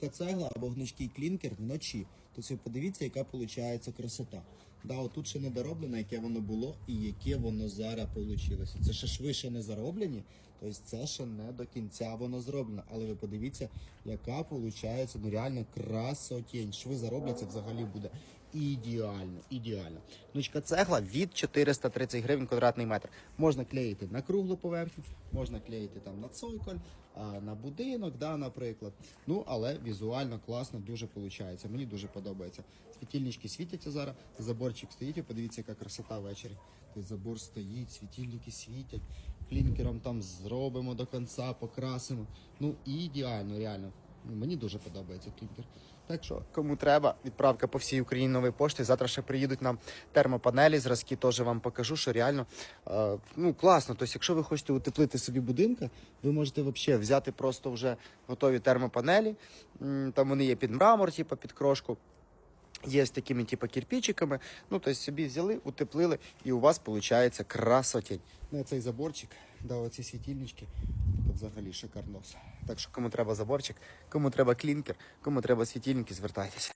гнучка цегла або гнучкий клінкер вночі. Тобто ви подивіться, яка виходить красота. Да, отут ще не дороблено, яке воно було і яке воно зараз вийшло. Це ще швидше не зароблені, тобто це ще не до кінця воно зроблено. Але ви подивіться, яка виходить ну реально красотень. Шви заробляться взагалі буде ідеально. ідеально. Гнучка цегла від 430 гривень квадратний метр. Можна клеїти на круглу поверхню, можна клеїти там на цоколь, на будинок, да, наприклад. Ну, але візуально класно, дуже виходить. Мені дуже подобається. Світильнички світяться зараз, заборчик стоїть, подивіться, яка красота ввечері. Тобто забор стоїть, світильники світять, клінкером там зробимо до кінця, покрасимо. Ну, ідеально, реально. Ну, Мені дуже подобається клінкер. Так що, кому треба, відправка по всій Україні нової пошти. Завтра ще приїдуть нам термопанелі, зразки теж вам покажу, що реально е, ну, класно. Тобто, якщо ви хочете утеплити собі будинка, ви можете взагалі взяти просто вже готові термопанелі. Там вони є під мрамор, типу, під крошку. Є з такими, типу, кирпичиками. Ну, тобто собі взяли, утеплили, і у вас виходить красотень. Ну, цей заборчик, да, оці світильнички, взагалі шикарнос. Так що кому треба заборчик, кому треба клінкер, кому треба світильники, звертайтеся.